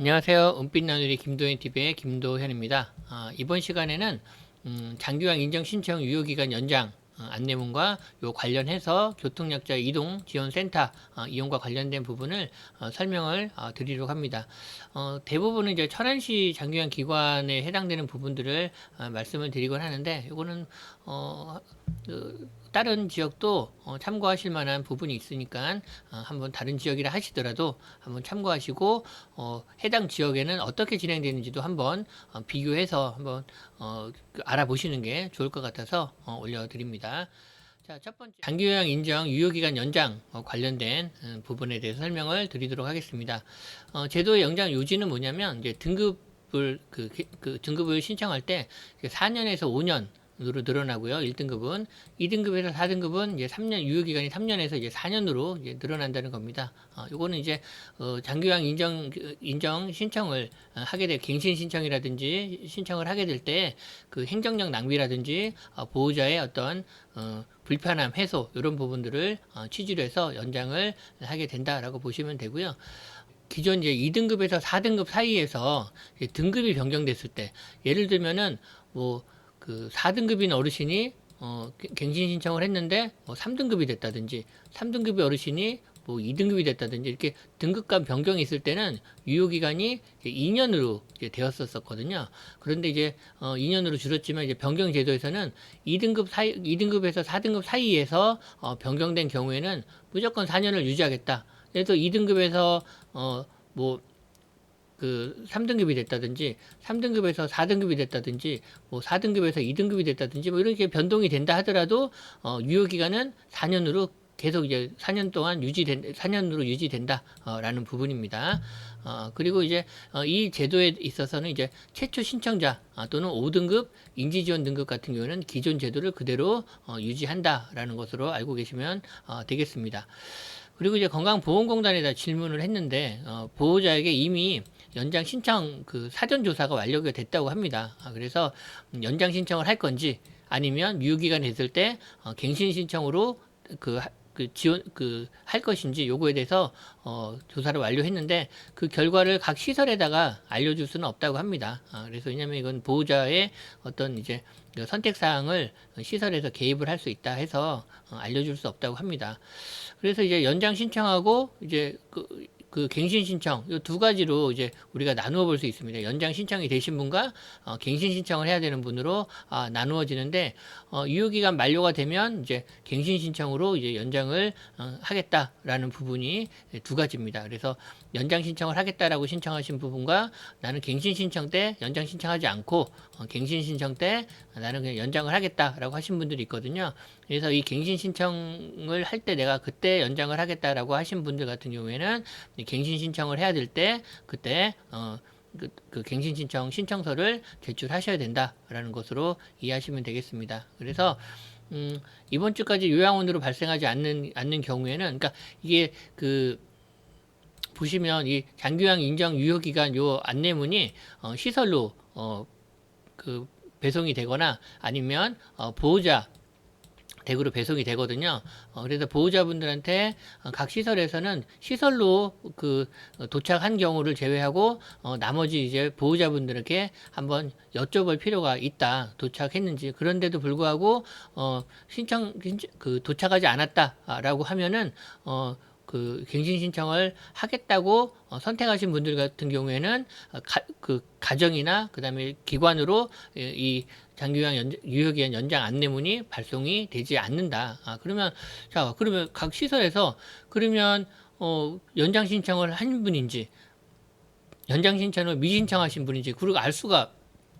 안녕하세요. 은빛 나누리 김도현 TV의 김도현입니다. 아, 이번 시간에는 음, 장기왕 인정 신청 유효기간 연장 어, 안내문과 요 관련해서 교통약자 이동 지원 센터 어, 이용과 관련된 부분을 어, 설명을 어, 드리도록 합니다. 어, 대부분은 이제 천안시 장기왕 기관에 해당되는 부분들을 어, 말씀을 드리곤 하는데 이거는 어, 그, 다른 지역도 어, 참고하실 만한 부분이 있으니까 어, 한번 다른 지역이라 하시더라도 한번 참고하시고 어, 해당 지역에는 어떻게 진행되는지도 한번 어, 비교해서 한번 어, 그 알아보시는 게 좋을 것 같아서 어, 올려드립니다. 자, 첫 번째 장기 요양 인정 유효 기간 연장 어, 관련된 음, 부분에 대해서 설명을 드리도록 하겠습니다. 어, 제도의 연장 요지는 뭐냐면 이제 등급을 그, 그 등급을 신청할 때 4년에서 5년 으로 늘어나고요. 1등급은 2등급에서 4등급은 이제 3년 유효 기간이 3년에서 이제 4년으로 이제 늘어난다는 겁니다. 어, 요거는 이제 어, 장기요양 인정 그, 인정 신청을 어, 하게 될 갱신 신청이라든지 신청을 하게 될 때 그 행정력 낭비라든지 어, 보호자의 어떤 어, 불편함 해소 이런 부분들을 어, 취지로 해서 연장을 하게 된다라고 보시면 되고요. 기존 이제 2등급에서 4등급 사이에서 이제 등급이 변경됐을 때 예를 들면은 뭐 그 4등급인 어르신이 어, 갱- 갱신 신청을 했는데 뭐 3등급이 됐다든지 3등급의 어르신이 뭐 2등급이 됐다든지 이렇게 등급간 변경이 있을 때는 유효 기간이 2년으로 이제 되었었거든요. 그런데 이제 어 2년으로 줄었지만 이제 변경 제도에서는 2등급 사이 2등급에서 4등급 사이에서 어 변경된 경우에는 무조건 4년을 유지하겠다. 그래서 2등급에서 어뭐 그 3등급이 됐다든지 3등급에서 4등급이 됐다든지 뭐 4등급에서 2등급이 됐다든지 뭐 이렇게 변동이 된다 하더라도 어 유효 기간은 4년으로 계속 이제 4년 동안 유지된 4년으로 유지된다라는 부분입니다. 어 그리고 이제 어, 이 제도에 있어서는 이제 최초 신청자 아, 또는 5등급 인지 지원 등급 같은 경우는 기존 제도를 그대로 어, 유지한다라는 것으로 알고 계시면 어, 되겠습니다. 그리고 이제 건강보험공단에다 질문을 했는데 어, 보호자에게 이미 연장 신청 그 사전 조사가 완료가 됐다고 합니다. 아, 그래서 음, 연장 신청을 할 건지 아니면 유효기간 됐을 때 어, 갱신 신청으로 그, 하- 그 지원 그 할 것인지 요거에 대해서 어, 조사를 완료했는데 그 결과를 각 시설에다가 알려줄 수는 없다고 합니다. 아, 그래서 왜냐하면 이건 보호자의 어떤 이제 그 선택 사항을 시설에서 개입을 할 수 있다 해서 어, 알려줄 수 없다고 합니다. 그래서 이제 연장 신청하고 이제 그, 그 갱신 신청 이 두 가지로 이제 우리가 나누어 볼 수 있습니다. 연장 신청이 되신 분과 어, 갱신 신청을 해야 되는 분으로 아, 나누어지는데 어, 유효 기간 만료가 되면 이제 갱신 신청으로 이제 연장을 어, 하겠다라는 부분이 두 가지입니다. 그래서 연장 신청을 하겠다라고 신청하신 부분과 나는 갱신 신청 때 연장 신청하지 않고 어, 갱신 신청 때 나는 그냥 연장을 하겠다라고 하신 분들이 있거든요. 그래서 이 갱신 신청을 할 때 내가 그때 연장을 하겠다라고 하신 분들 같은 경우에는 이 갱신 신청을 해야 될 때 그때 어, 그, 그 갱신 신청 신청서를 제출하셔야 된다라는 것으로 이해하시면 되겠습니다. 그래서 음, 이번 주까지 요양원으로 발생하지 않는 않는 경우에는 그러니까 이게 그 보시면 이 장기요양 인정 유효 기간 요 안내문이 어, 시설로 어, 그 배송이 되거나 아니면 어, 보호자 댁으로 배송이 되거든요. 어, 그래서 보호자분들한테 어, 각 시설에서는 시설로 그 어, 도착한 경우를 제외하고 어, 나머지 이제 보호자분들에게 한번 여쭤볼 필요가 있다. 도착했는지 그런데도 불구하고 어, 신청- 그 도착하지 않았다라고 하면은 어, 그 갱신 신청을 하겠다고 어, 선택하신 분들 같은 경우에는 어, 가, 그 가정이나 그다음에 기관으로 이, 이 장기요양 연, 유효기간 연장 안내문이 발송이 되지 않는다. 아, 그러면 자 그러면 각 시설에서 그러면 어, 연장 신청을 한 분인지 연장 신청을 미신청하신 분인지 그리고 알 수가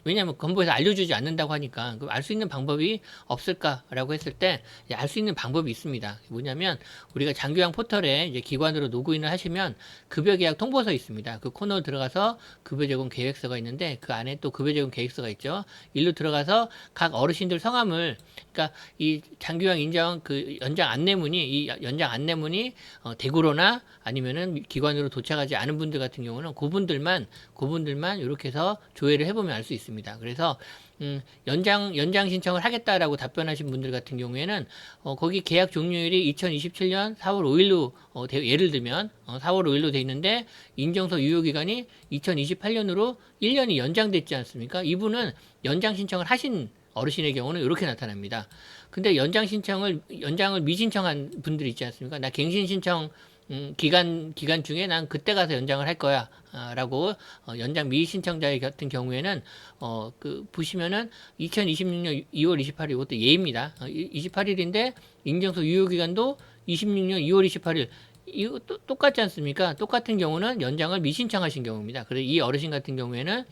왜냐하면 건보에서 알려주지 않는다고 하니까 알 수 있는 방법이 없을까라고 했을 때 알 수 있는 방법이 있습니다. 뭐냐면 우리가 장교양 포털에 이제 기관으로 로그인을 하시면 급여 계약 통보서 있습니다. 그 코너 들어가서 급여 제공 계획서가 있는데 그 안에 또 급여 제공 계획서가 있죠. 일로 들어가서 각 어르신들 성함을 그러니까 이 장기요양 인정 그 연장 안내문이 이 연장 안내문이 어, 대구로나 아니면은 기관으로 도착하지 않은 분들 같은 경우는 그분들만 그분들만 이렇게 해서 조회를 해보면 알 수 있습니다. 그래서 음, 연장 연장 신청을 하겠다라고 답변하신 분들 같은 경우에는 어, 거기 계약 종료일이 2027년 4월 5일로 어, 대- 예를 들면 어, 4월 5일로 돼 있는데 인정서 유효 기간이 2028년으로 1년이 연장됐지 않습니까? 이분은 연장 신청을 하신 어르신의 경우는 이렇게 나타납니다. 근데 연장 신청을 연장을 미신청한 분들 있지 않습니까? 나 갱신 신청 음, 기간 기간 중에 난 그때 가서 연장을 할 거야라고 어, 연장 미신청자 같은 경우에는 어 그 보시면은 2026년 2월 28일 이것도 예입니다. 어, 28일인데 인정서 유효 기간도 26년 2월 28일 이거 또 똑같지 않습니까? 똑같은 경우는 연장을 미신청하신 경우입니다. 그래서 이 어르신 같은 경우에는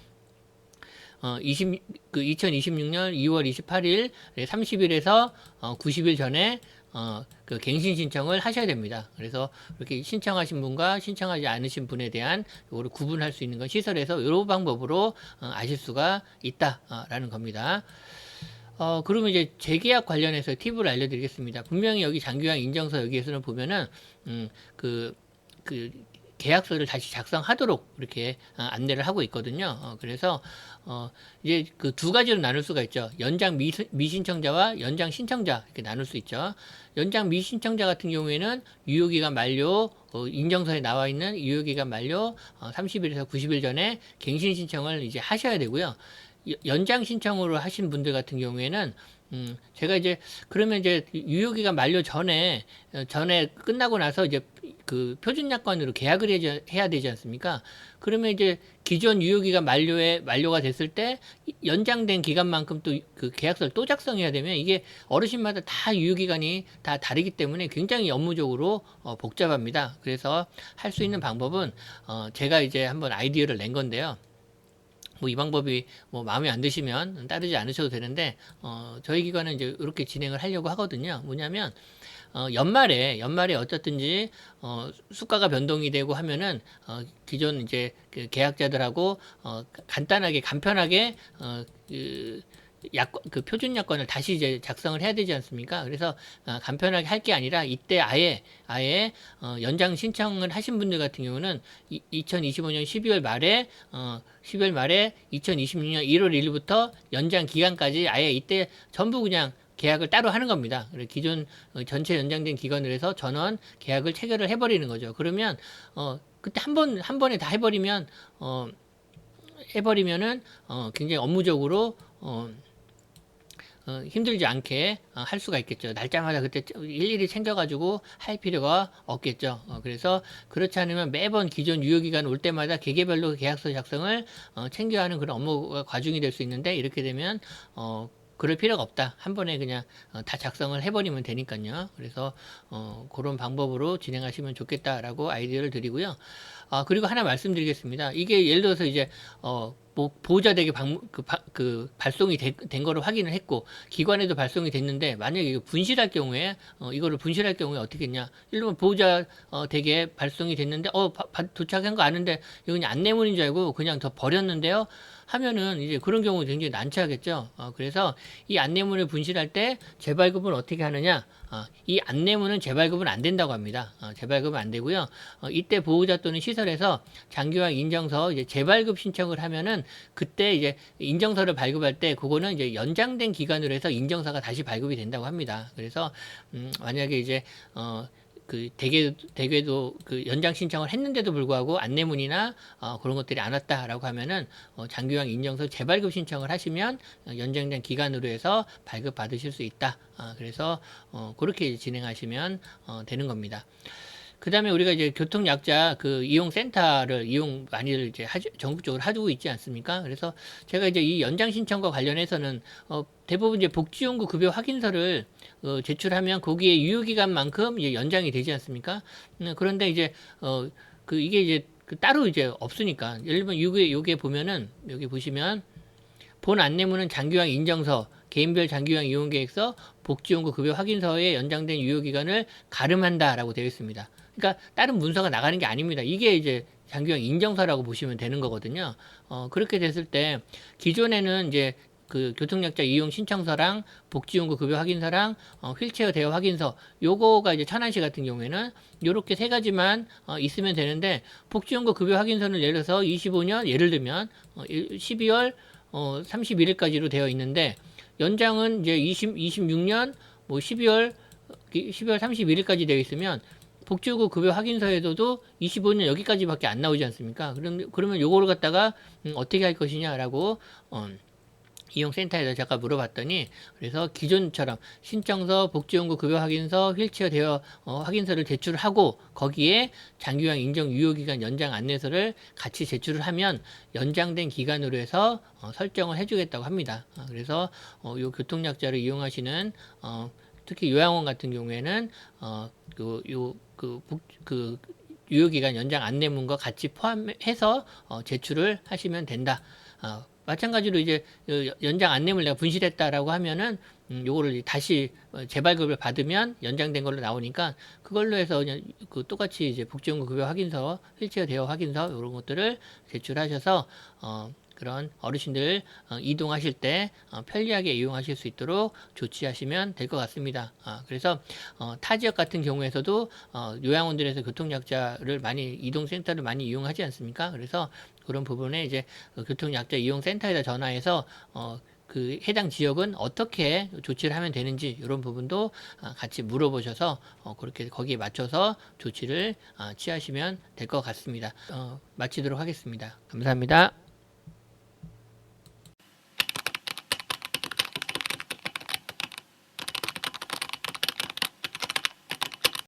어, 20, 그 2026년 2월 28일 30일에서 어, 90일 전에 어, 그 갱신 신청을 하셔야 됩니다. 그래서 이렇게 신청하신 분과 신청하지 않으신 분에 대한 이거를 구분할 수 있는 건 시설에서 이런 방법으로 어, 아실 수가 있다라는 겁니다. 어, 그러면 이제 재계약 관련해서 팁을 알려드리겠습니다. 분명히 여기 장기요양 인정서 여기에서는 보면은, 음, 그, 그, 계약서를 다시 작성하도록 이렇게 어, 안내를 하고 있거든요. 어, 그래서, 어, 이제 그 두 가지로 나눌 수가 있죠. 연장 미, 미신청자와 연장 신청자 이렇게 나눌 수 있죠. 연장 미신청자 같은 경우에는 유효기간 만료, 어, 인정서에 나와 있는 유효기간 만료 어, 30일에서 90일 전에 갱신 신청을 이제 하셔야 되고요. 여- 연장 신청으로 하신 분들 같은 경우에는 음, 제가 이제 그러면 이제 유효기간 만료 전에 어, 전에 끝나고 나서 이제 그 표준 약관으로 계약을 해야, 해야 되지 않습니까? 그러면 이제 기존 유효기간 만료에 만료가 됐을 때 연장된 기간만큼 또 그 계약서를 또 작성해야 되면 이게 어르신마다 다 유효기간이 다 다르기 때문에 굉장히 업무적으로 어, 복잡합니다. 그래서 할 수 있는 방법은 어, 제가 이제 한번 아이디어를 낸 건데요. 뭐 이 방법이 뭐 마음에 안 드시면 따르지 않으셔도 되는데 어 저희 기관은 이제 이렇게 진행을 하려고 하거든요. 뭐냐면 어 연말에 연말에 어쨌든지 어 수가가 변동이 되고 하면은 어 기존 이제 그 계약자들하고 어 간단하게 간편하게 어 그 약관 그 표준 약관을 다시 이제 작성을 해야 되지 않습니까? 그래서 어, 간편하게 할 게 아니라 이때 아예 아예 어, 연장 신청을 하신 분들 같은 경우는 이, 2025년 12월 말에 어, 12월 말에 2026년 1월 1일부터 연장 기간까지 아예 이때 전부 그냥 계약을 따로 하는 겁니다. 기존 어, 전체 연장된 기간을 해서 전원 계약을 체결을 해버리는 거죠. 그러면 어 그때 한 번 한 번에 다 해버리면 어 해버리면은 어 굉장히 업무적으로 어 어, 힘들지 않게 어, 할 수가 있겠죠. 날짜마다 그때 일일이 챙겨가지고 할 필요가 없겠죠. 어, 그래서 그렇지 않으면 매번 기존 유효기간 올 때마다 개개별로 계약서 작성을 어, 챙겨야 하는 그런 업무가 과중이 될 수 있는데 이렇게 되면 어, 그럴 필요가 없다. 한 번에 그냥 어, 다 작성을 해버리면 되니까요. 그래서 어, 그런 방법으로 진행하시면 좋겠다라고 아이디어를 드리고요. 아, 그리고 하나 말씀드리겠습니다. 이게 예를 들어서 이제 어, 뭐 보호자 댁에 방, 그, 바- 그 발송이 되- 된 거를 확인을 했고 기관에도 발송이 됐는데 만약에 이거 분실할 경우에 어, 이거를 분실할 경우에 어떻게 했냐? 들면 보호자 어, 댁에 발송이 됐는데 어 바- 바- 도착한 거 아는데 그냥 안내문인 줄 알고 그냥 더 버렸는데요. 하면은 이제 그런 경우 굉장히 난처하겠죠. 어, 그래서 이 안내문을 분실할 때 재발급은 어떻게 하느냐? 어, 이 안내문은 재발급은 안 된다고 합니다. 어, 재발급은 안 되고요. 어, 이때 보호자 또는 시설에서 장기요양 인정서 이제 재발급 신청을 하면은 그때 이제 인정서를 발급할 때 그거는 이제 연장된 기간으로 해서 인정서가 다시 발급이 된다고 합니다. 그래서 음, 만약에 이제 어, 그 대개 대개도 그 연장 신청을 했는데도 불구하고 안내문이나 어, 그런 것들이 안 왔다라고 하면은 어, 장기요양 인정서 재발급 신청을 하시면 어, 연장된 기간으로 해서 발급 받으실 수 있다. 어, 그래서 어, 그렇게 진행하시면 어, 되는 겁니다. 그 다음에 우리가 이제 교통약자 그 이용 센터를 이용 많이들 이제 하주, 전국적으로 하고 있지 않습니까? 그래서 제가 이제 이 연장 신청과 관련해서는 어, 대부분 이제 복지용구 급여 확인서를 어, 제출하면 거기에 유효기간만큼 이제 연장이 되지 않습니까? 음, 그런데 이제 어, 그 이게 이제 그 따로 이제 없으니까 예를 들면 요게 요게 보면은 여기 보시면 본 안내문은 장기요양 인정서, 개인별 장기요양 이용 계획서, 복지용구 급여 확인서에 연장된 유효 기간을 가름한다라고 되어 있습니다. 그러니까 다른 문서가 나가는 게 아닙니다. 이게 이제 장기요양 인정서라고 보시면 되는 거거든요. 어, 그렇게 됐을 때 기존에는 이제 그 교통약자 이용 신청서랑 복지용구 급여 확인서랑 어, 휠체어 대여 확인서 요거가 이제 천안시 같은 경우에는 요렇게 세 가지만 어, 있으면 되는데 복지용구 급여 확인서는 예를 들어서 25년 예를 들면 어, 12월 어, 31일까지로 되어 있는데 연장은 이제 20, 26년 뭐 12월 12월 31일까지 되어 있으면 복지요구 급여 확인서에서도 25년 여기까지밖에 안 나오지 않습니까? 그럼 그러면 요거를 갖다가 음, 어떻게 할 것이냐라고 어, 이용센터에서 제가 물어봤더니 그래서 기존처럼 신청서, 복지용구 급여 확인서, 휠체어 대여 어, 확인서를 제출하고 거기에 장기요양 인정 유효기간 연장 안내서를 같이 제출을 하면 연장된 기간으로 해서 어, 설정을 해주겠다고 합니다. 아, 그래서 어, 요 교통약자를 이용하시는 어, 특히 요양원 같은 경우에는 어, 그, 요, 그, 복, 그, 유효기간 연장 안내문과 같이 포함해서 어, 제출을 하시면 된다. 어, 마찬가지로 이제 그 연장 안내물 내가 분실했다라고 하면은 음, 요거를 다시 어, 재발급을 받으면 연장된 걸로 나오니까 그걸로 해서 그냥 그 똑같이 이제 복지연구 급여 확인서, 휠체어 대여 확인서 이런 것들을 제출하셔서 어 그런 어르신들 어, 이동하실 때 어, 편리하게 이용하실 수 있도록 조치하시면 될 것 같습니다. 아, 그래서 어, 타 지역 같은 경우에서도 어, 요양원들에서 교통약자를 많이 이동센터를 많이 이용하지 않습니까? 그래서 그런 부분에 이제 그 교통약자 이용센터에다 전화해서 어, 그 해당 지역은 어떻게 조치를 하면 되는지 이런 부분도 아, 같이 물어보셔서 어, 그렇게 거기에 맞춰서 조치를 아, 취하시면 될 것 같습니다. 어, 마치도록 하겠습니다. 감사합니다.